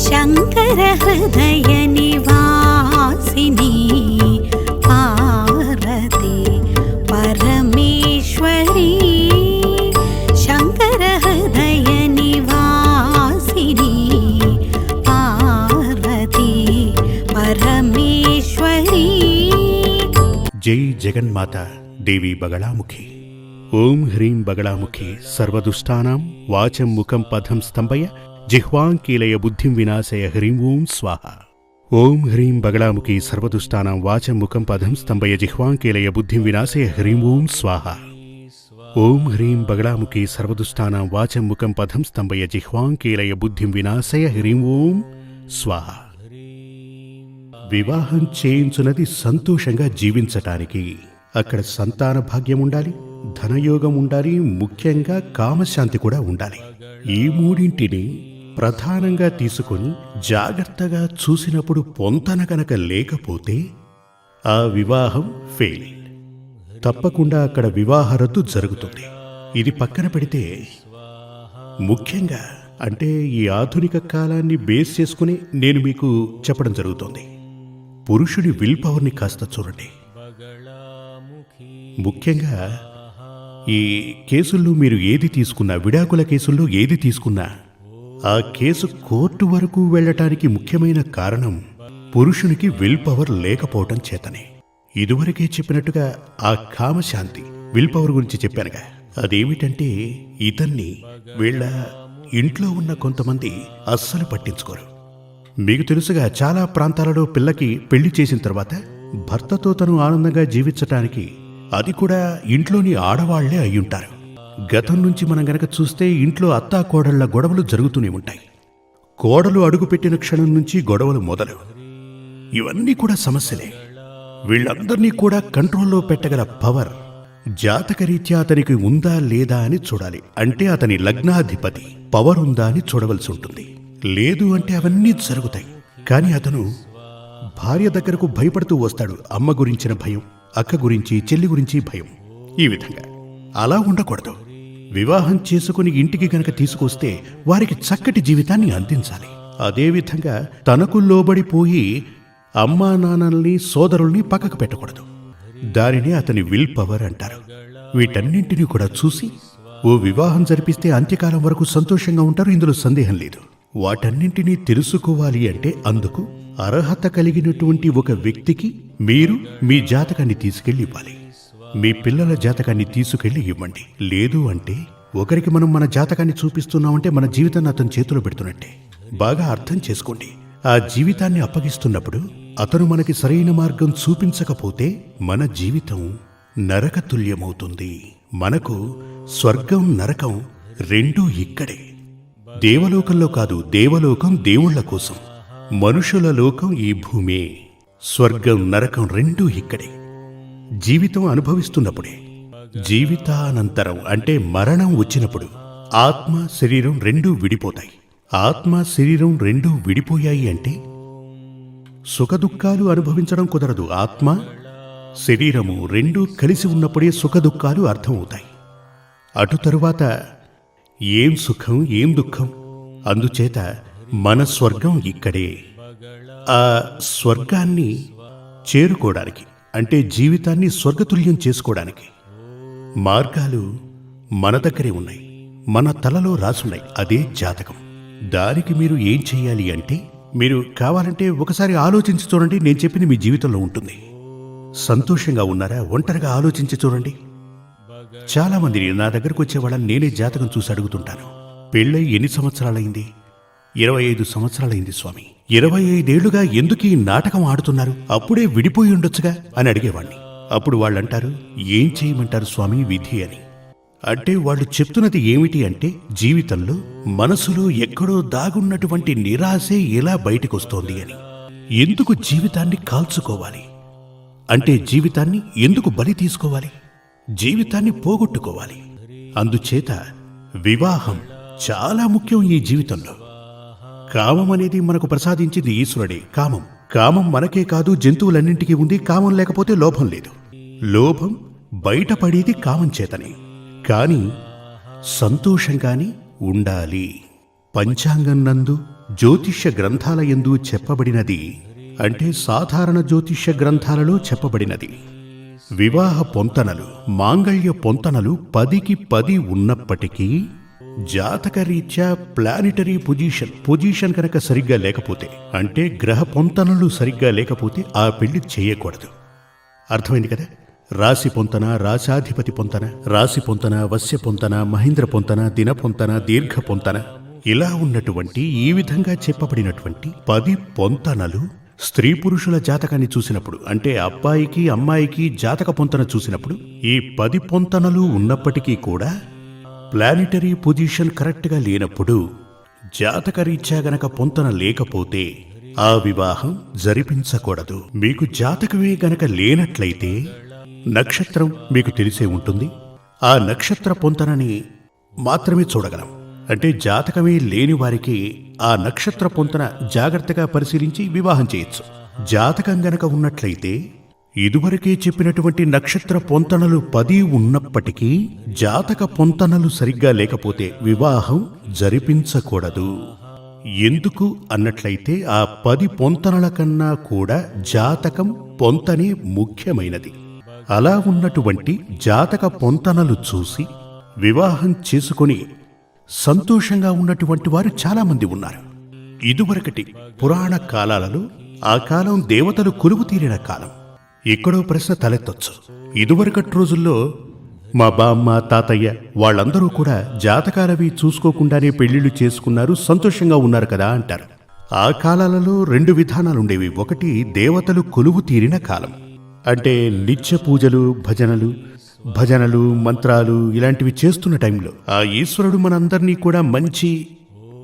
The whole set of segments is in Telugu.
శంకర హృదయ నివాసిని పార్వతి పరమేశ్వరి శంకర హృదయ నివాసిని పార్వతి పరమేశ్వరి జై జగన్మాత దేవి బగళాముఖి ఓం హ్రీం బగళాముఖి సర్వదుష్టానాం వాచం ముఖం పథం స్తంభయ జిహ్వాంకీలయ బుద్ధిం వినాశయ హ్రీం ఓం స్వాహ ఓం హ్రీం బగళాముఖి సర్వదుష్టానాం వాచం ముఖం పథం స్తంభయ జిహ్వాంకీలయ బుద్ధిం వినాశయ హ్రీం ఓం స్వాహ ఓం హ్రీం బగళాముఖి సర్వదుష్టానాం వాచం ముఖం పథం స్తంభయ జిహ్వాంకీలయ బుద్ధిం వినాశయ హ్రీం ఓం స్వాహ వివాహం చేయించున్నది సంతోషంగా జీవించటానికి అక్కడ సంతాన భాగ్యం ఉండాలి ధనయోగం ఉండాలి ముఖ్యంగా కామశాంతి కూడా ఉండాలి ఈ మూడింటిని ప్రధానంగా తీసుకొని జాగ్రత్తగా చూసినప్పుడు పొంతన కనుక లేకపోతే ఆ వివాహం ఫెయిల్ తప్పకుండా అక్కడ వివాహ రద్దు జరుగుతుంది. ఇది పక్కన పెడితే ముఖ్యంగా అంటే ఈ ఆధునిక కాలాన్ని బేస్ చేసుకుని నేను మీకు చెప్పడం జరుగుతోంది. పురుషుడి విల్ పవర్ని కాస్త చూడండి. ముఖ్యంగా ఈ కేసుల్లో మీరు ఏది తీసుకున్నా విడాకుల కేసుల్లో ఏది తీసుకున్నా ఆ కేసు కోర్టు వరకు వెళ్ళటానికి ముఖ్యమైన కారణం పురుషునికి విల్ పవర్ లేకపోవటం చేతనే. ఇదివరకే చెప్పినట్టుగా ఆ కామశాంతి విల్ పవర్ గురించి చెప్పానుగా. అదేమిటంటే ఇతన్ని వీళ్ళ ఇంట్లో ఉన్న కొంతమంది అస్సలు పట్టించుకోరు. మీకు తెలుసుగా చాలా ప్రాంతాలలో పిల్లకి పెళ్ళి చేసిన తర్వాత భర్తతో తను ఆనందంగా జీవించటానికి అది కూడా ఇంట్లోని ఆడవాళ్ళే అయ్యుంటారు. గతం నుంచి మనం గనక చూస్తే ఇంట్లో అత్తా కోడళ్ళ గొడవలు జరుగుతూనే ఉంటాయి. కోడలు అడుగుపెట్టిన క్షణం నుంచి గొడవలు మొదలు ఇవన్నీ కూడా సమస్యలే. వీళ్ళందరినీ కూడా కంట్రోల్లో పెట్టగల పవర్ జాతకరీత్యా అతనికి ఉందా లేదా అని చూడాలి. అంటే అతని లగ్నాధిపతి పవర్ ఉందా అని చూడవలసి ఉంటుంది. లేదు అంటే అవన్నీ జరుగుతాయి. కానీ అతను భార్య దగ్గరకు భయపడుతూ వస్తాడు అమ్మ గురించిన భయం అక్క గురించి చెల్లి గురించి భయం. ఈ విధంగా. అలా ఉండకూడదు. వివాహం చేసుకుని ఇంటికి గనక తీసుకొస్తే వారికి చక్కటి జీవితాన్ని అందించాలి. అదేవిధంగా తనకు లోబడిపోయి అమ్మా నాన్నల్ని సోదరుల్ని పక్కకు పెట్టకూడదు. దానినే అతని విల్ పవర్ అంటారు. వీటన్నింటినీ కూడా చూసి ఓ వివాహం జరిపిస్తే అంత్యకాలం వరకు సంతోషంగా ఉంటారు ఇందులో సందేహం లేదు. వాటన్నింటినీ తెలుసుకోవాలి అంటే అందుకు అర్హత కలిగినటువంటి ఒక వ్యక్తికి మీరు మీ జాతకాన్ని తీసుకెళ్ళి ఇవ్వాలి మీ పిల్లల జాతకాన్ని తీసుకెళ్ళి ఇవ్వండి. లేదు అంటే ఒకరికి మనం మన జాతకాన్ని చూపిస్తున్నామంటే మన జీవితాన్ని అతని చేతిలో పెడుతున్నట్టే. బాగా అర్థం చేసుకోండి. ఆ జీవితాన్ని అప్పగిస్తున్నప్పుడు అతను మనకి సరైన మార్గం చూపించకపోతే మన జీవితం నరకతుల్యమవుతుంది. మనకు స్వర్గం నరకం రెండూ ఇక్కడే. దేవలోకంలో కాదు దేవలోకం దేవుళ్ళ కోసం. మనుషుల లోకం ఈ భూమే. స్వర్గం నరకం రెండూ ఇక్కడే. జీవితం అనుభవిస్తున్నప్పుడే జీవితానంతరం అంటే మరణం వచ్చినప్పుడు ఆత్మ శరీరం రెండూ విడిపోతాయి. ఆత్మ శరీరం రెండూ విడిపోయాయి అంటే సుఖదుఖాలు అనుభవించడం కుదరదు. ఆత్మ శరీరము రెండూ కలిసి ఉన్నప్పుడే సుఖదుఖాలు అర్థమవుతాయి. అటు తరువాత ఏం సుఖం ఏం దుఃఖం? అందుచేత మన స్వర్గం ఇక్కడే. ఆ స్వర్గాన్ని చేరుకోవడానికి అంటే జీవితాన్ని స్వర్గతుల్యం చేసుకోవడానికి. మార్గాలు మన దగ్గరే ఉన్నాయి. మన తలలో రాసున్నాయి. అదే జాతకం. దానికి మీరు ఏం చేయాలి అంటే మీరు కావాలంటే ఒకసారి ఆలోచించి చూడండి. నేను చెప్పింది మీ జీవితంలో ఉంటుంది. సంతోషంగా ఉన్నారా? ఒంటరిగా ఆలోచించి చూడండి. చాలామంది నా దగ్గరకు వచ్చే వాళ్ళని నేనే జాతకం చూసి అడుగుతుంటాను. పెళ్ళై ఎన్ని సంవత్సరాలైంది? ఇరవై ఐదు సంవత్సరాలైంది స్వామి. ఇరవై ఐదేళ్ళుగా ఎందుకు ఈ నాటకం ఆడుతున్నారు? అప్పుడే విడిపోయి ఉండొచ్చుగా? అని అడిగేవాణ్ణి. అప్పుడు వాళ్ళంటారు ఏం చేయమంటారు స్వామి విధి అని. అంటే వాళ్ళు చెప్తున్నది ఏమిటి అంటే జీవితంలో మనసులో ఎక్కడో దాగున్నటువంటి నిరాశే ఎలా బయటకొస్తోంది అని. ఎందుకు జీవితాన్ని కాల్చుకోవాలి? అంటే జీవితాన్ని ఎందుకు బలి తీసుకోవాలి? జీవితాన్ని పోగొట్టుకోవాలి. అందుచేత వివాహం చాలా ముఖ్యం ఈ జీవితంలో. కామం అనేది మనకు ప్రసాదించింది ఈశ్వరుడే. కామం. కామం మనకే కాదు జంతువులన్నింటికీ ఉంది కామం లేకపోతే లోభం లేదు. లోభం బయటపడేది కామం చేతనే. కాని సంతోషంగాని ఉండాలి. పంచాంగం నందు జ్యోతిష్య గ్రంథాల యందు చెప్పబడినది అంటే సాధారణ జ్యోతిష్య గ్రంథాలలో చెప్పబడినది. వివాహ పొంతనలు మాంగళ్య పొంతనలు పదికి పది ఉన్నప్పటికీ జాతకరీత్యా ప్లానిటరీ పొజిషన్ పొజిషన్ కనుక సరిగ్గా లేకపోతే అంటే గ్రహ పొంతనలు సరిగ్గా లేకపోతే ఆ పెళ్ళి చేయకూడదు. అర్థమైంది కదా? రాశి పొంతన రాశాధిపతి పొంతన రాశి పొంతన వశ్య పొంతన మహేంద్ర పొంతన దిన పొంతన దీర్ఘ పొంతన ఇలా ఉన్నటువంటి ఈ విధంగా చెప్పబడినటువంటి పది పొంతనలు స్త్రీ పురుషుల జాతకాన్ని చూసినప్పుడు అంటే అబ్బాయికి అమ్మాయికి జాతక పొంతన చూసినప్పుడు ఈ పది పొంతనలు ఉన్నప్పటికీ కూడా ప్లానిటరీ పొజిషన్ కరెక్ట్గా లేనప్పుడు జాతకరీత్యా గనక పొంతన లేకపోతే ఆ వివాహం జరిపించకూడదు. మీకు జాతకమే గనక లేనట్లయితే నక్షత్రం మీకు తెలిసే ఉంటుంది. ఆ నక్షత్ర పొంతనని మాత్రమే చూడగలం. అంటే జాతకమే లేని వారికి ఆ నక్షత్ర పొంతన జాగ్రత్తగా పరిశీలించి వివాహం చేయొచ్చు. జాతకం గనక ఉన్నట్లయితే ఇదివరకే చెప్పినటువంటి నక్షత్ర పొంతనలు పది ఉన్నప్పటికీ జాతక పొంతనలు సరిగ్గా లేకపోతే వివాహం జరిపించకూడదు. ఎందుకు అన్నట్లయితే ఆ పది పొంతనల కన్నా కూడా జాతకం పొంతనే ముఖ్యమైనది. అలా ఉన్నటువంటి జాతక పొంతనలు చూసి వివాహం చేసుకొని సంతోషంగా ఉన్నటువంటి వారు చాలామంది ఉన్నారు. ఇదివరకటి పురాణ కాలాలలో ఆ కాలం దేవతలు కొలువు తీరిన కాలం. ఎక్కడో ప్రశ్న తలెత్తొచ్చు. ఇదివరకటి రోజుల్లో మా బామ్మ తాతయ్య వాళ్ళందరూ కూడా జాతకాలవి చూసుకోకుండానే పెళ్ళిళ్ళు చేసుకున్నారు సంతోషంగా ఉన్నారు కదా అంటారు. ఆ కాలాలలో రెండు విధానాలుండేవి. ఒకటి దేవతలు కొలువు తీరిన కాలం. అంటే నిత్య పూజలు భజనలు భజనలు మంత్రాలు ఇలాంటివి చేస్తున్న టైంలో ఆ ఈశ్వరుడు మనందరినీ కూడా మంచి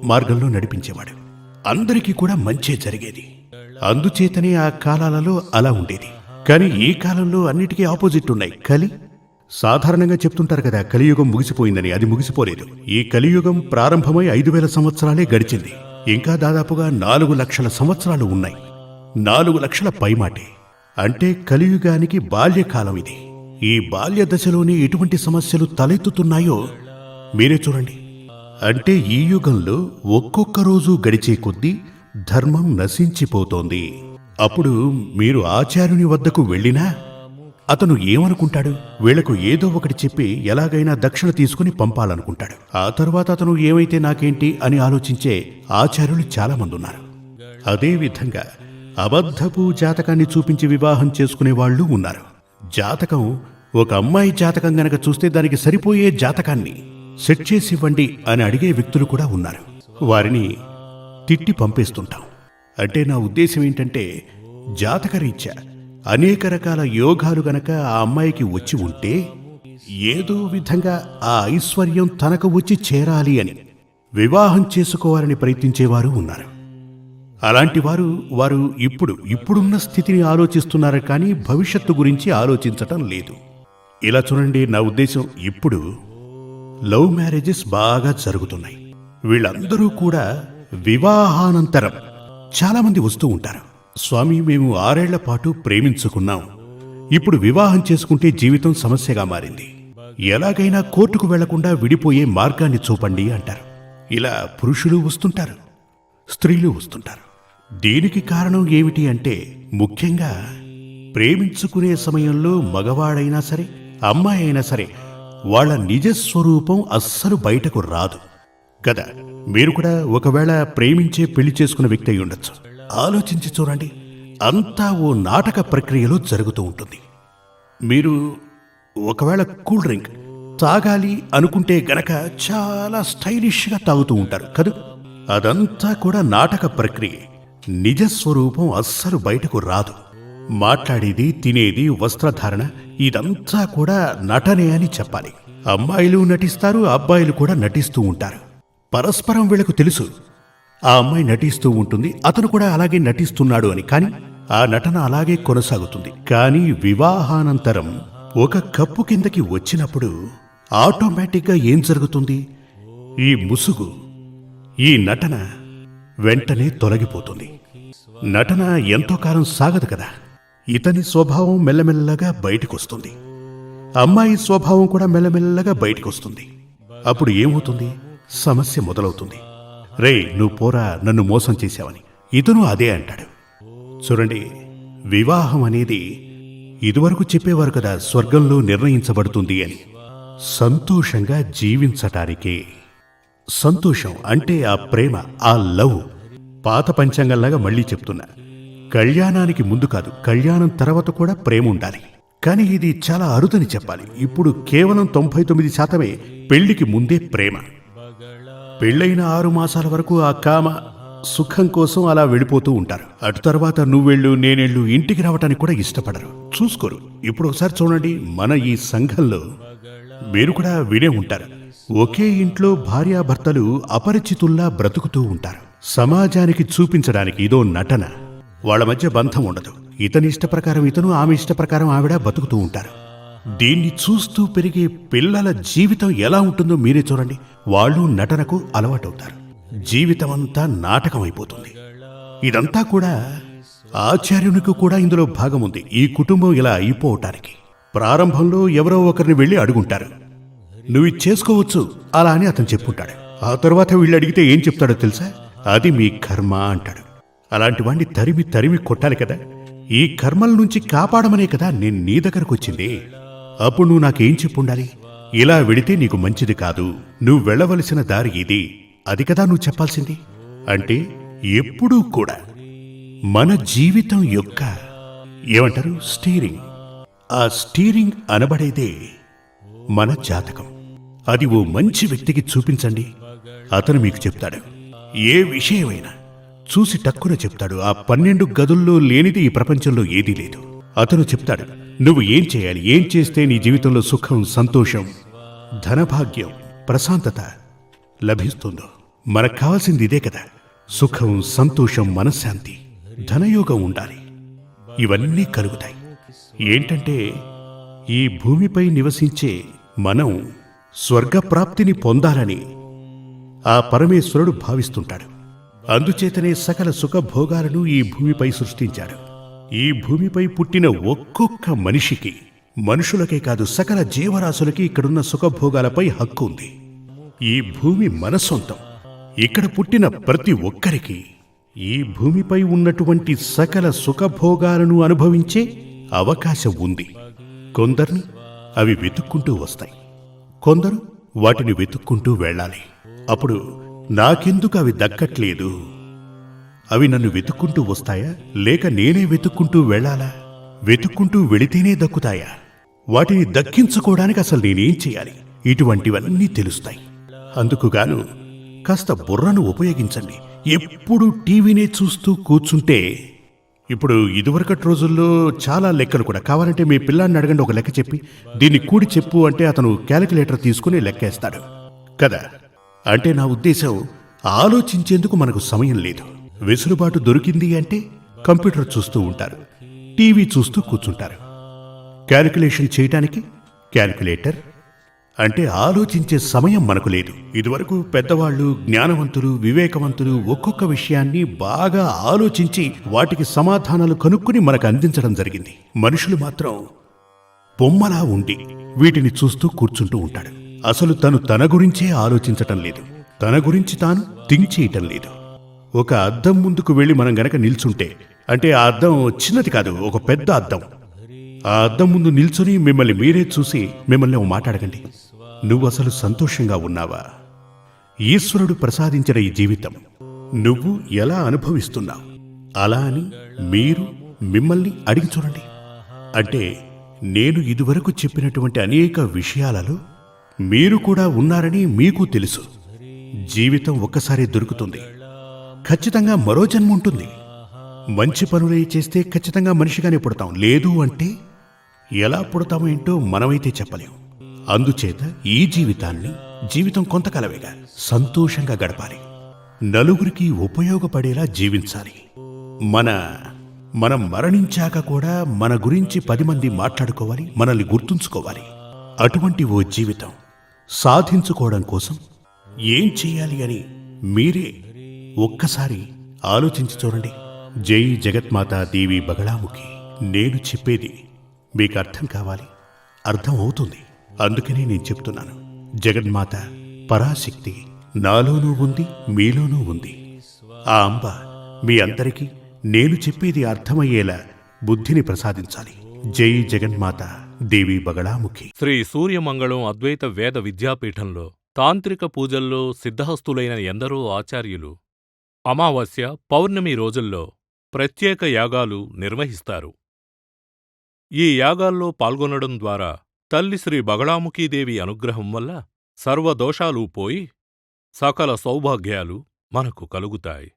మార్గంలో నడిపించేవాడు. అందరికీ కూడా మంచే జరిగేది. అందుచేతనే ఆ కాలాలలో అలా ఉండేది. కానీ ఈ కాలంలో అన్నిటికీ ఆపోజిట్ ఉన్నాయి. కలి? సాధారణంగా చెప్తుంటారు కదా కలియుగం ముగిసిపోయిందని అది ముగిసిపోలేదు. ఈ కలియుగం ప్రారంభమై ఐదు వేల సంవత్సరాలే గడిచింది. ఇంకా దాదాపుగా నాలుగు లక్షల సంవత్సరాలు ఉన్నాయి. నాలుగు లక్షల పైమాటే. అంటే కలియుగానికి బాల్యకాలం ఇది. ఈ బాల్య దశలోనే ఎటువంటి సమస్యలు తలెత్తుతున్నాయో మీరే చూడండి. అంటే ఈ యుగంలో ఒక్కొక్క రోజు గడిచే కొద్దీ ధర్మం నశించిపోతోంది. అప్పుడు మీరు ఆచార్యుని వద్దకు వెళ్ళినా అతను ఏమనుకుంటాడు? వీళ్ళకు ఏదో ఒకటి చెప్పి ఎలాగైనా దక్షిణ తీసుకుని పంపాలనుకుంటాడు. ఆ తర్వాత అతను ఏమైతే నాకేంటి అని ఆలోచించే ఆచార్యులు చాలామంది ఉన్నారు అదేవిధంగా అబద్ధపు జాతకాన్ని చూపించి వివాహం చేసుకునే వాళ్ళు ఉన్నారు. జాతకం ఒక అమ్మాయి జాతకం గనక చూస్తే దానికి సరిపోయే జాతకాన్ని సెట్ చేసి ఇవ్వండి అని అడిగే వ్యక్తులు కూడా ఉన్నారు. వారిని తిట్టి పంపేస్తుంటాం. అంటే నా ఉద్దేశం ఏంటంటే జాతకరీత్యా అనేక రకాల యోగాలు గనక ఆ అమ్మాయికి వచ్చి ఉంటే ఏదో విధంగా ఆ ఐశ్వర్యం తనకు వచ్చి చేరాలి అని వివాహం చేసుకోవాలని ప్రయత్నించేవారు ఉన్నారు. అలాంటి వారు వారు ఇప్పుడు ఇప్పుడున్న స్థితిని ఆలోచిస్తున్నారు కానీ భవిష్యత్తు గురించి ఆలోచించటం లేదు. ఇలా చూడండి నా ఉద్దేశం ఇప్పుడు లవ్ మ్యారేజెస్ బాగా జరుగుతున్నాయి. వీళ్ళందరూ కూడా వివాహానంతరం చాలామంది వస్తూ ఉంటారు. స్వామి మేము ఆరేళ్ళ పాటు ప్రేమించుకున్నాం. ఇప్పుడు వివాహం చేసుకుంటే జీవితం సమస్యగా మారింది. ఎలాగైనా కోర్టుకు వెళ్ళకుండా విడిపోయే మార్గాన్ని చూపండి అంటారు. ఇలా పురుషులు వస్తుంటారు స్త్రీలు వస్తుంటారు. దీనికి కారణం ఏమిటి అంటే ముఖ్యంగా ప్రేమించుకునే సమయంలో మగవాడైనా సరే అమ్మాయి అయినా సరే వాళ్ళ నిజ స్వరూపం అస్సలు బయటకు రాదు. కదా మీరు కూడా ఒకవేళ ప్రేమించే పెళ్ళి చేసుకున్న వ్యక్తి అయి ఉండొచ్చు. ఆలోచించి చూడండి. అంతా ఓ నాటక ప్రక్రియలో జరుగుతూ ఉంటుంది. మీరు ఒకవేళ కూల్ డ్రింక్ తాగాలి అనుకుంటే గనక చాలా స్టైలిష్గా తాగుతూ ఉంటారు కదూ? అదంతా కూడా నాటక ప్రక్రియ. నిజ స్వరూపం అస్సలు బయటకు రాదు. మాట్లాడేది తినేది వస్త్రధారణ ఇదంతా కూడా నటనే అని చెప్పాలి. అమ్మాయిలు నటిస్తారు అబ్బాయిలు కూడా నటిస్తూ ఉంటారు. పరస్పరం వీళ్ళకు తెలుసు. ఆ అమ్మాయి నటిస్తూ ఉంటుంది అతను కూడా అలాగే నటిస్తున్నాడు అని. కానీ ఆ నటన అలాగే కొనసాగుతుంది. కానీ వివాహానంతరం ఒక కప్పు కిందకి వచ్చినప్పుడు ఆటోమేటిక్గా ఏం జరుగుతుంది? ఈ ముసుగు ఈ నటన వెంటనే తొలగిపోతుంది. నటన ఎంతో కాలం సాగదు కదా. ఇతని స్వభావం మెల్లమెల్లగా బయటకొస్తుంది. అమ్మాయి స్వభావం కూడా మెల్లమెల్లగా బయటకొస్తుంది. అప్పుడు ఏమవుతుంది? సమస్య మొదలవుతుంది. రే నువ్వు పోరా నన్ను మోసం చేశావని. ఇతను అదే అంటాడు. చూడండి వివాహం అనేది ఇదివరకు చెప్పేవారు కదా స్వర్గంలో నిర్ణయించబడుతుంది అని. సంతోషంగా జీవించటానికే. సంతోషం అంటే ఆ ప్రేమ ఆ లవ్. పాత పంచాంగంలాగా మళ్ళీ చెప్తున్నా. కళ్యాణానికి ముందు కాదు కళ్యాణం తర్వాత కూడా ప్రేమ ఉండాలి. కానీ ఇది చాలా అరుదని చెప్పాలి. ఇప్పుడు కేవలం తొంభై తొమ్మిది శాతమే పెళ్ళికి ముందే ప్రేమ. పెళ్ళైన ఆరు మాసాల వరకు ఆ కామ సుఖం కోసం అలా వెళ్ళిపోతూ ఉంటారు. అటు తర్వాత నువ్వెళ్ళు నేనెళ్ళు ఇంటికి రావటానికి కూడా ఇష్టపడరు. చూసుకోరు. ఇప్పుడు ఒకసారి చూడండి మన ఈ సంఘంలో మీరు కూడా వినే ఉంటారు. ఒకే ఇంట్లో భార్యాభర్తలు అపరిచితుల్లా బ్రతుకుతూ ఉంటారు. సమాజానికి చూపించడానికి ఇదో నటన. వాళ్ళ మధ్య బంధం ఉండదు. ఇతని ఇష్ట ప్రకారం ఇతను ఆమె ఇష్ట ప్రకారం ఆవిడ బతుకుతూ ఉంటారు. దీన్ని చూస్తూ పెరిగే పిల్లల జీవితం ఎలా ఉంటుందో మీరే చూడండి. వాళ్ళు నటనకు అలవాటవుతారు. జీవితం అంతా నాటకం అయిపోతుంది ఇదంతా కూడా ఆచార్యునికి కూడా ఇందులో భాగం ఉంది ఈ కుటుంబం ఇలా అయిపోవటానికి. ప్రారంభంలో ఎవరో ఒకరిని వెళ్ళి అడుగుంటారు. నువ్వు ఇది చేసుకోవచ్చు అలా అని అతను చెప్పుంటాడు. ఆ తర్వాత వీళ్ళు అడిగితే ఏం చెప్తాడో తెలుసా? అది మీ కర్మ అంటాడు. అలాంటి వాణ్ణి తరిమి తరిమి కొట్టాలి కదా. ఈ కర్మల నుంచి కాపాడమనే కదా నేను నీ దగ్గరకు వచ్చింది అప్పుడు నువ్వు నాకేం చెప్పుండాలి? ఇలా వెడితే నీకు మంచిది కాదు. నువ్వు వెళ్ళవలసిన దారి ఇది. అది కదా నువ్వు చెప్పాల్సింది? అంటే ఎప్పుడూ కూడా మన జీవితం యొక్క ఏమంటారు? స్టీరింగ్. ఆ స్టీరింగ్ అనబడేదే మన జాతకం. అది ఓ మంచి వ్యక్తికి చూపించండి. అతను మీకు చెప్తాడు. ఏ విషయమైనా చూసి టక్కున చెప్తాడు. ఆ పన్నెండు గదుల్లో లేనిది ఈ ప్రపంచంలో ఏదీ లేదు. అతను చెప్తాడు. నువ్వు ఏం చేయాలి? ఏం చేస్తే నీ జీవితంలో సుఖం సంతోషం ధనభాగ్యం ప్రశాంతత లభిస్తుందో? మనకు కావాల్సింది ఇదే కదా. సుఖం సంతోషం మనశ్శాంతి ధనయోగం ఉండాలి. ఇవన్నీ కలుగుతాయి. ఏంటంటే ఈ భూమిపై నివసించే మనం స్వర్గప్రాప్తిని పొందాలని ఆ పరమేశ్వరుడు భావిస్తుంటాడు. అందుచేతనే సకల సుఖభోగాలను ఈ భూమిపై సృష్టించాడు. ఈ భూమిపై పుట్టిన ఒక్కొక్క మనిషికి మనుషులకే కాదు సకల జీవరాశులకి ఇక్కడున్న సుఖభోగాలపై హక్కు ఉంది. ఈ భూమి మన సొంతం. ఇక్కడ పుట్టిన ప్రతి ఒక్కరికి ఈ భూమిపై ఉన్నటువంటి సకల సుఖభోగాలను అనుభవించే అవకాశం ఉంది. కొందరిని అవి వెతుక్కుంటూ వస్తాయి. కొందరు వాటిని వెతుక్కుంటూ వెళ్ళాలి. అప్పుడు నాకెందుకు అవి దక్కట్లేదు? అవి నన్ను వెతుక్కుంటూ వస్తాయా? లేక నేనే వెతుక్కుంటూ వెళ్ళాలా? వెతుక్కుంటూ వెళితేనే దక్కుతాయా? వాటిని దక్కించుకోవడానికి అసలు నేనేం చేయాలి? ఇటువంటివన్నీ తెలుస్తాయి. అందుకుగాను కాస్త బుర్రను ఉపయోగించండి. ఎప్పుడు టీవీనే చూస్తూ కూర్చుంటే ఇప్పుడు ఇదివరకటి రోజుల్లో చాలా లెక్కలు కూడా. కావాలంటే మీ పిల్లాన్ని అడగండి ఒక లెక్క చెప్పి. దీన్ని కూడి చెప్పు అంటే అతను క్యాలిక్యులేటర్ తీసుకుని లెక్కేస్తాడు. కదా? అంటే నా ఉద్దేశం ఆలోచించేందుకు మనకు సమయం లేదు. వెసులుబాటు దొరికింది అంటే కంప్యూటర్ చూస్తూ ఉంటారు టీవీ చూస్తూ కూర్చుంటారు. క్యాలిక్యులేషన్ చేయటానికి క్యాలిక్యులేటర్ అంటే ఆలోచించే సమయం మనకు లేదు. ఇదివరకు పెద్దవాళ్ళు జ్ఞానవంతులు వివేకవంతులు ఒక్కొక్క విషయాన్ని బాగా ఆలోచించి వాటికి సమాధానాలు కనుక్కుని మనకు అందించడం జరిగింది. మనుషులు మాత్రం బొమ్మలా ఉండి వీటిని చూస్తూ కూర్చుంటూ ఉంటాడు అసలు తను తన గురించే ఆలోచించటం లేదు. తన గురించి తాను థింక్ చేయటం లేదు. ఒక అద్దం ముందుకు వెళ్ళి మనం గనక నిల్చుంటే అంటే ఆ అద్దం చిన్నది కాదు ఒక పెద్ద అద్దం. ఆ అద్దం ముందు నిల్చుని మిమ్మల్ని మీరే చూసి మిమ్మల్ని మాట్లాడకండి నువ్వు అసలు సంతోషంగా ఉన్నావా? ఈశ్వరుడు ప్రసాదించిన ఈ జీవితం నువ్వు ఎలా అనుభవిస్తున్నావు? అలా అని మీరు మిమ్మల్ని అడిగి చూడండి. అంటే నేను ఇదివరకు చెప్పినటువంటి అనేక విషయాలలో మీరు కూడా ఉన్నారని మీకు తెలుసు. జీవితం ఒక్కసారి దొరుకుతుంది. ఖచ్చితంగా మరో జన్మ ఉంటుంది. మంచి పనులే చేస్తే ఖచ్చితంగా మనిషిగానే పుడతాం. లేదు అంటే ఎలా పుడతామో ఏంటో మనమైతే చెప్పలేం. అందుచేత ఈ జీవితాన్ని జీవితం కొంతకాలమేగా సంతోషంగా గడపాలి. నలుగురికి ఉపయోగపడేలా జీవించాలి. మన మనం మరణించాక కూడా మన గురించి పది మంది మాట్లాడుకోవాలి మనల్ని గుర్తుంచుకోవాలి. అటువంటి ఓ జీవితం సాధించుకోవడం కోసం ఏం చేయాలి అని మీరే ఒక్కసారి ఆలోచించి చూడండి. జై జగత్మాత దేవి బగళాముఖి. నేను చెప్పేది మీకు అర్థం కావాలి. అర్థం అవుతుంది. అందుకనే నేను చెప్తున్నాను. జగన్మాత పరాశక్తి నాలోనూ ఉంది మీలోనూ ఉంది. ఆ అంబ మీ అందరికీ నేను చెప్పేది అర్థమయ్యేలా బుద్ధిని ప్రసాదించాలి. జై జగన్మాత దేవి బగళాముఖి. శ్రీ సూర్యమంగళం అద్వైత వేద విద్యాపీఠంలో తాంత్రిక పూజల్లో సిద్ధహస్తులైన ఎందరో ఆచార్యులు అమావాస్య పౌర్ణమి రోజుల్లో ప్రత్యేక యాగాలు నిర్వహిస్తారు. ఈ యాగాల్లో పాల్గొనడం ద్వారా తల్లి శ్రీ బగళాముఖీదేవి అనుగ్రహం వల్ల సర్వదోషాలు పోయి సకల సౌభాగ్యాలు మనకు కలుగుతాయి.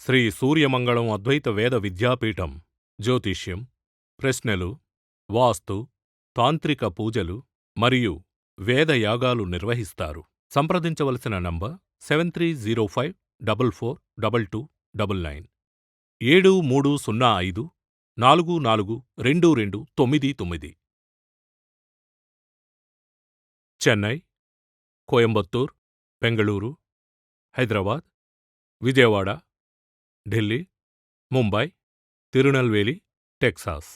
శ్రీ సూర్యమంగళం అద్వైత వేద విద్యాపీఠం జ్యోతిష్యం ప్రశ్నలు వాస్తు తాంత్రిక పూజలు మరియు వేద యాగాలు నిర్వహిస్తారు. సంప్రదించవలసిన number seven three zero five double four double two double nine. ఏడు మూడు సున్నా ఐదు నాలుగు నాలుగు రెండు రెండు తొమ్మిది తొమ్మిది. చెన్నై కోయంబత్తూర్ బెంగళూరు హైదరాబాద్ విజయవాడ ఢిల్లీ ముంబై తిరునల్వేలి టెక్సాస్.